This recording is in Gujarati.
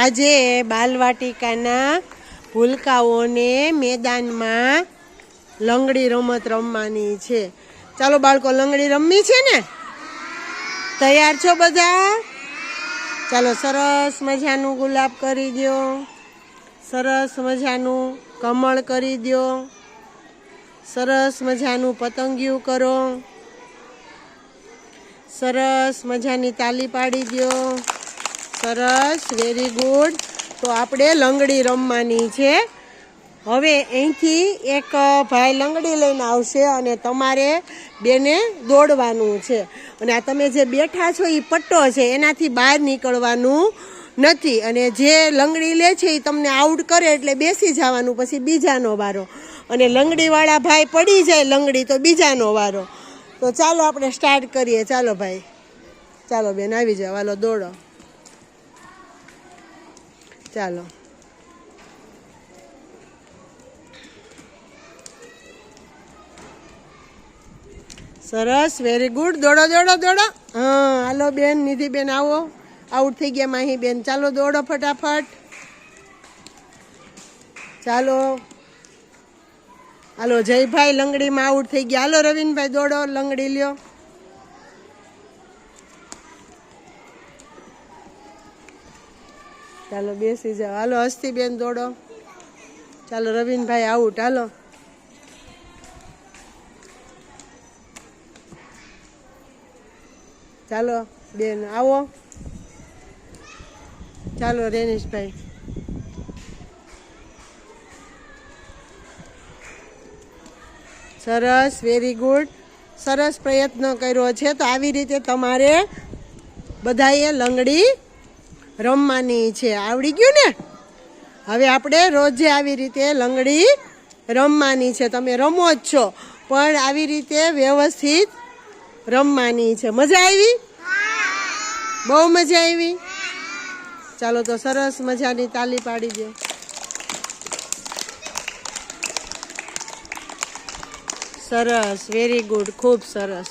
આજે બાલવાટિકાના ભૂલકાઓને મેદાનમાં લંગડી રમત રમવાની છે. ચાલો બાળકો, લંગડી રમવી છે ને? તૈયાર છો બધા? ચાલો, સરસ મજાનું ગુલાબ કરી દો સરસ મજાનું કમળ કરી દો સરસ મજાનું પતંગિયું કરો. સરસ મજાની તાલી પાડી દો સરસ વેરી ગુડ તો આપણે લંગડી રમવાની છે. હવે અહીંથી એક ભાઈ લંગડી લઈને આવશે અને તમારે બેને દોડવાનું છે. અને આ તમે જે બેઠા છો એ પટ્ટો છે, એનાથી બહાર નીકળવાનું નથી. અને જે લંગડી લે છે એ તમને આઉટ કરે એટલે બેસી જવાનું, પછી બીજાનો વારો. અને લંગડીવાળા ભાઈ પડી જાય લંગડી, તો બીજાનો વારો. તો ચાલો આપણે સ્ટાર્ટ કરીએ. ચાલો ભાઈ. ચાલો બેન, આવી જાઓ. હાલો, દોડો. ચાલો સરસ વેરી ગુડ દોડો દોડો દોડો. હા, હાલો બેન નિધિબેન આવો. આઉટ થઈ ગયા માહી બેન. ચાલો દોડો ફટાફટ. ચાલો. હાલો, જયભાઈ લંગડીમાં આઉટ થઈ ગયા. હાલો, રવિનભાઈ, દોડો, લંગડી લ્યો. ચાલો બેસી જાઓ. હાલો, હસ્તીબેન દોડો. ચાલો, રવિનભાઈ આઉટ. હાલો. ચાલો, બેન, આવો. ચાલો, રેનીશભાઈ. સરસ વેરી ગુડ સરસ પ્રયત્ન કર્યો છે. તો આવી રીતે તમારે બધાએ લંગડી રમવાની છે. આવડી ગયું ને? હવે આપણે રોજે આવી રીતે લંગડી રમવાની છે. તમે રમો જ છો, પણ આવી રીતે વ્યવસ્થિત રમવાની છે. મજા આવી? બહુ મજા આવી? ચાલો તો સરસ મજાની તાલી પાડી દે. સરસ વેરી ગુડ ખૂબ સરસ.